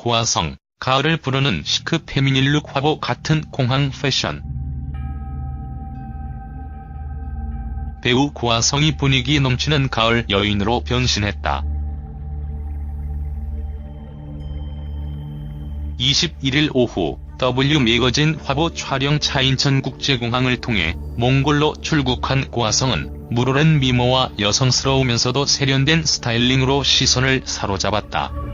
고아성, 가을을 부르는 시크 페미닐룩 화보 같은 공항 패션. 배우 고아성이 분위기 넘치는 가을 여인으로 변신했다. 21일 오후 W 매거진 화보 촬영차 인천국제공항을 통해 몽골로 출국한 고아성은 물오랜 미모와 여성스러우면서도 세련된 스타일링으로 시선을 사로잡았다.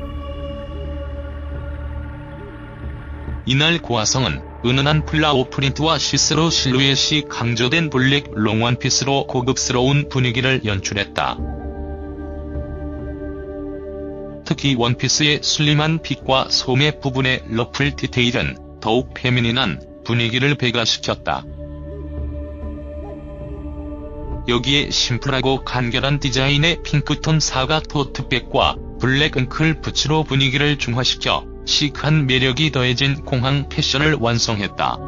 이날 고아성은 은은한 플라워 프린트와 시스루 실루엣이 강조된 블랙 롱 원피스로 고급스러운 분위기를 연출했다. 특히 원피스의 슬림한 핏과 소매 부분의 러플 디테일은 더욱 페미닌한 분위기를 배가시켰다. 여기에 심플하고 간결한 디자인의 핑크톤 사각 토트백과 블랙 은클 부츠로 분위기를 중화시켜 시크한 매력이 더해진 공항 패션을 완성했다.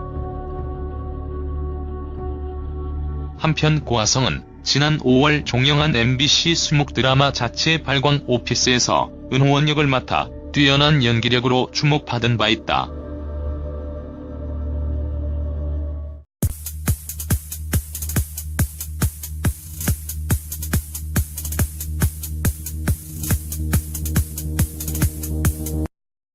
한편 고아성은 지난 5월 종영한 MBC 수목 드라마 자체 발광 오피스에서 은호원 역을 맡아 뛰어난 연기력으로 주목받은 바 있다.